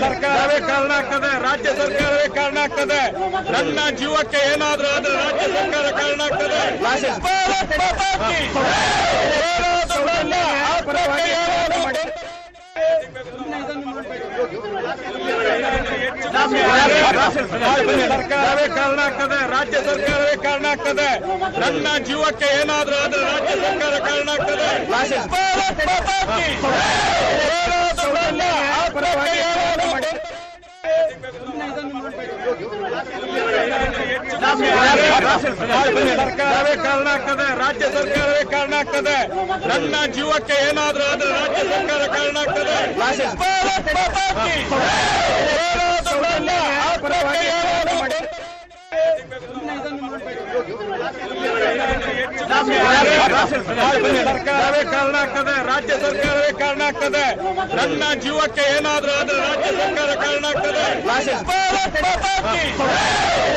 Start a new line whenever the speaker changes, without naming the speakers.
ಸರ್ಕಾರವೇ ಕಾರಣ ಆಗ್ತದೆ ರಾಜ್ಯ ಸರ್ಕಾರವೇ ಕಾರಣ ಆಗ್ತದೆ ನನ್ನ ಜೀವಕ್ಕೆ ಏನಾದ್ರೂ ಆದ್ರೆ ರಾಜ್ಯ ಸರ್ಕಾರ ಕಾರಣ ಆಗ್ತದೆ ಭಾರತ್ ಮಾತಾ ಕಿ ಹೋರಾಟವನ್ನ ಆತ್ಮಕ್ಕೆ ಏನಾದ್ರೂ ಸರ್ಕಾರವೇ ಕಾರಣ ಆಗ್ತದೆ ರಾಜ್ಯ ಸರ್ಕಾರವೇ ಕಾರಣ ಆಗ್ತದೆ ನನ್ನ ಜೀವಕ್ಕೆ ಏನಾದ್ರೂ ಆದ್ರೆ ರಾಜ್ಯ ಸರ್ಕಾರ ಕಾರಣ ಆಗ್ತದೆ ಸರ್ಕಾರವೇ ಕಾರಣ ಆಗ್ತದೆ ರಾಜ್ಯ ಸರ್ಕಾರವೇ ಕಾರಣ ಆಗ್ತದೆ ನನ್ನ ಜೀವಕ್ಕೆ ಏನಾದ್ರೂ ಆದ್ರೆ ರಾಜ್ಯ ಸರ್ಕಾರ ಕಾರಣ ಆಗ್ತದೆ ಭಾರತ್ ಮಾತಾ ಕಿ ಹೋರಾಟವನ್ನ ಆತ್ಮಕ್ಕೆ ಏನಾದ್ರೂ ಸರ್ಕಾರವೇ ಕಾರಣ ಆಗ್ತದೆ ರಾಜ್ಯ ಸರ್ಕಾರವೇ ಕಾರಣ ಆಗ್ತದೆ ನನ್ನ ಜೀವಕ್ಕೆ ಏನಾದ್ರೂ ಆದ್ರೆ ರಾಜ್ಯ ಸರ್ಕಾರ ಕಾರಣ ಆಗ್ತದೆ ಭಾರತ್